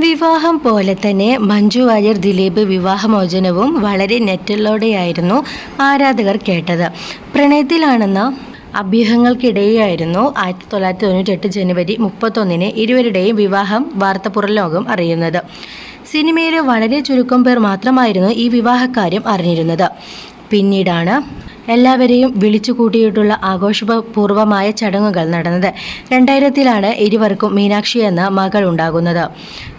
വിവാഹം പോലെ തന്നെ മഞ്ജു വാര്യർ ദിലീപ് വിവാഹമോചനവും വളരെ നെറ്റലോടെയായിരുന്നു ആരാധകർ കേട്ടത്. പ്രണയത്തിലാണെന്ന അഭ്യൂഹങ്ങൾക്കിടെയായിരുന്നു ആയിരത്തി തൊള്ളായിരത്തി തൊണ്ണൂറ്റെട്ട് ജനുവരി മുപ്പത്തൊന്നിന് ഇരുവരുടെയും വിവാഹം വാർത്ത ലോകം അറിയുന്നത്. സിനിമയിലെ വളരെ ചുരുക്കം പേർ മാത്രമായിരുന്നു ഈ വിവാഹക്കാര്യം അറിഞ്ഞിരുന്നത്. പിന്നീടാണ് എല്ലാവരെയും വിളിച്ചു കൂട്ടിയിട്ടുള്ള ആഘോഷപൂർവമായ ചടങ്ങുകൾ നടന്നത് രണ്ടായിരത്തിലാണ് ഇരുവർക്കും മീനാക്ഷി എന്ന മകൾ ഉണ്ടാകുന്നത്.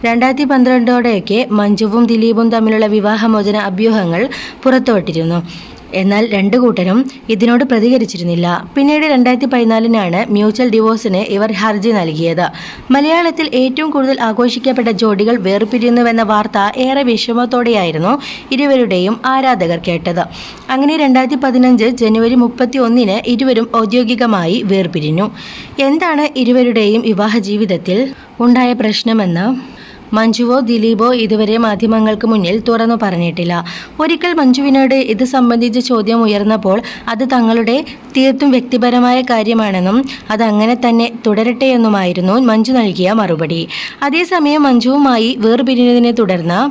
രണ്ടായിരത്തി പന്ത്രണ്ടോടെയൊക്കെ മഞ്ജുവും ദിലീപും തമ്മിലുള്ള വിവാഹമോചന അഭ്യൂഹങ്ങൾ പുറത്തുവിട്ടിരുന്നു എന്നാൽ രണ്ടു കൂട്ടരും ഇതിനോട് പ്രതികരിച്ചിരുന്നില്ല. പിന്നീട് രണ്ടായിരത്തി പതിനാലിനാണ് മ്യൂച്വൽ ഡിവോഴ്സിന് ഇവർ ഹർജി നൽകിയത്. മലയാളത്തിൽ ഏറ്റവും കൂടുതൽ ആഘോഷിക്കപ്പെട്ട ജോഡികൾ വേർപിരിയുന്നുവെന്ന വാർത്ത ഏറെ വിഷമത്തോടെയായിരുന്നു ഇരുവരുടെയും ആരാധകർ കേട്ടത്. അങ്ങനെ രണ്ടായിരത്തി പതിനഞ്ച് ജനുവരി മുപ്പത്തി ഒന്നിന് ഇരുവരും ഔദ്യോഗികമായി വേർപിരിഞ്ഞു. എന്താണ് ഇരുവരുടെയും വിവാഹ ജീവിതത്തിൽ ഉണ്ടായ പ്രശ്നമെന്ന് മഞ്ജുവോ ദിലീപോ ഇതുവരെ മാധ്യമങ്ങൾക്ക് മുന്നിൽ തുറന്നു പറഞ്ഞിട്ടില്ല. ഒരിക്കൽ മഞ്ജുവിനോട് ഇത് സംബന്ധിച്ച് ചോദ്യം ഉയർന്നപ്പോൾ അത് തങ്ങളുടെ തീർത്തും വ്യക്തിപരമായ കാര്യമാണെന്നും അത് അങ്ങനെ തന്നെ തുടരട്ടെ എന്നുമായിരുന്നു മഞ്ജു നൽകിയ മറുപടി. അതേസമയം മഞ്ജുവുമായി വേർപിരിഞ്ഞതിനെ തുടർന്ന്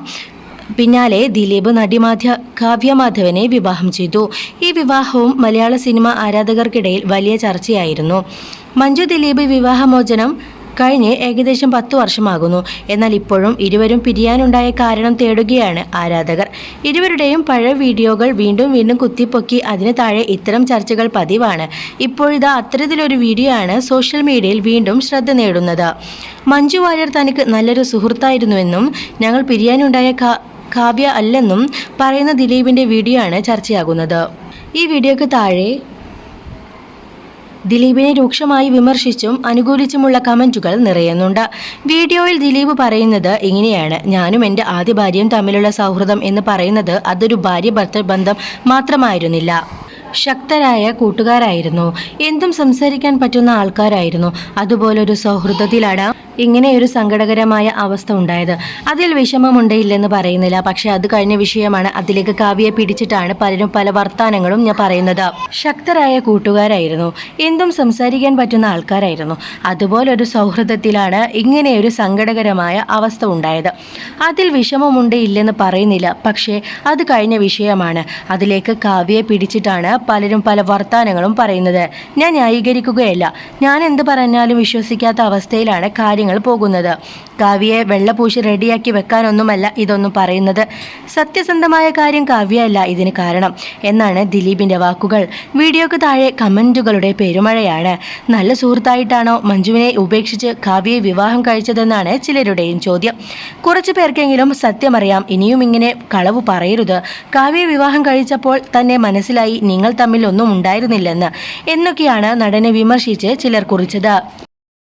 പിന്നാലെ ദിലീപ് നടിമാധ്യ കാവ്യമാധവനെ വിവാഹം ചെയ്തു. ഈ വിവാഹവും മലയാള സിനിമ ആരാധകർക്കിടയിൽ വലിയ ചർച്ചയായിരുന്നു. മഞ്ജു ദിലീപ് വിവാഹമോചനം കഴിഞ്ഞ് ഏകദേശം പത്ത് വർഷമാകുന്നു. എന്നാൽ ഇപ്പോഴും ഇരുവരും പിരിയാനുണ്ടായ കാരണം തേടുകയാണ് ആരാധകർ. ഇരുവരുടെയും പഴയ വീഡിയോകൾ വീണ്ടും വീണ്ടും കുത്തിപ്പൊക്കി അതിന് താഴെ ഇത്തരം ചർച്ചകൾ പതിവാണ്. ഇപ്പോഴിതാ അത്തരത്തിലൊരു വീഡിയോ ആണ് സോഷ്യൽ മീഡിയയിൽ വീണ്ടും ശ്രദ്ധ നേടുന്നത്. മഞ്ജു വാര്യർ തനിക്ക് നല്ലൊരു സുഹൃത്തായിരുന്നുവെന്നും ഞങ്ങൾ പിരിയാനുണ്ടായ കാവ്യ അല്ലെന്നും പറയുന്ന ദിലീപിന്റെ വീഡിയോ ആണ് ചർച്ചയാകുന്നത്. ഈ വീഡിയോക്ക് താഴെ ദിലീപിനെ രൂക്ഷമായി വിമർശിച്ചും അനുകൂലിച്ചുമുള്ള കമന്റുകൾ നിറയുന്നുണ്ട്. വീഡിയോയിൽ ദിലീപ് പറയുന്നത് ഇങ്ങനെയാണ്. ഞാനും എന്റെ ആദ്യ ഭാര്യയും തമ്മിലുള്ള സൗഹൃദം എന്ന് പറയുന്നത് അതൊരു ഭാര്യ ഭർത്തൃ ബന്ധം മാത്രമായിരുന്നില്ല. ശക്തരായ കൂട്ടുകാരായിരുന്നു. എന്തും സംസാരിക്കാൻ പറ്റുന്ന ആൾക്കാരായിരുന്നു. അതുപോലൊരു സൗഹൃദത്തിലാണ് ഇങ്ങനെ ഒരു സങ്കടകരമായ അവസ്ഥ ഉണ്ടായത്. അതിൽ വിഷമമുണ്ടയില്ലെന്ന് പറയുന്നില്ല. പക്ഷെ അത് കഴിഞ്ഞ വിഷയമാണ്. അതിലേക്ക് കാവ്യയെ പിടിച്ചിട്ടാണ് പലരും പല വർത്തമാനങ്ങളും ഞാൻ പറയുന്നത്. ശക്തരായ കൂട്ടുകാരായിരുന്നു. എന്തും സംസാരിക്കാൻ പറ്റുന്ന ആൾക്കാരായിരുന്നു. അതുപോലൊരു സൗഹൃദത്തിലാണ് ഇങ്ങനെ ഒരു സങ്കടകരമായ അവസ്ഥ ഉണ്ടായത്. അതിൽ വിഷമമുണ്ട് ഇല്ലെന്ന് പറയുന്നില്ല. പക്ഷേ അത് കഴിഞ്ഞ വിഷയമാണ്. അതിലേക്ക് കാവ്യയെ പിടിച്ചിട്ടാണ് പലരും പല വർത്തമാനങ്ങളും പറയുന്നത്. ഞാൻ ന്യായീകരിക്കുകയല്ല. ഞാൻ എന്ത് പറഞ്ഞാലും വിശ്വസിക്കാത്ത അവസ്ഥയിലാണ് കാര്യങ്ങൾ പോകുന്നത്. കാവ്യയെ വെള്ളപൂശി റെഡിയാക്കി വെക്കാനൊന്നുമല്ല ഇതൊന്നും പറയുന്നത്. സത്യസന്ധമായ കാര്യം കാവ്യയല്ല ഇതിന് കാരണം. എന്നാണ് ദിലീപിന്റെ വാക്കുകൾ. വീഡിയോക്ക് താഴെ കമന്റുകളുടെ പെരുമഴയാണ്. നല്ല സുഹൃത്തായിട്ടാണോ മഞ്ജുവിനെ ഉപേക്ഷിച്ച് കാവ്യയെ വിവാഹം കഴിച്ചതെന്നാണ് ചിലരുടെയും ചോദ്യം. കുറച്ച് പേർക്കെങ്കിലും സത്യമറിയാം ഇനിയും ഇങ്ങനെ കളവ് പറയരുത്. കാവ്യ വിവാഹം കഴിച്ചപ്പോൾ തന്നെ മനസ്സിലായി നിങ്ങൾ തമ്മിൽ ഒന്നും ഉണ്ടായിരുന്നില്ലെന്ന്. എന്നൊക്കെയാണ് നടനെ വിമർശിച്ച് ചിലർ കുറിച്ചത്.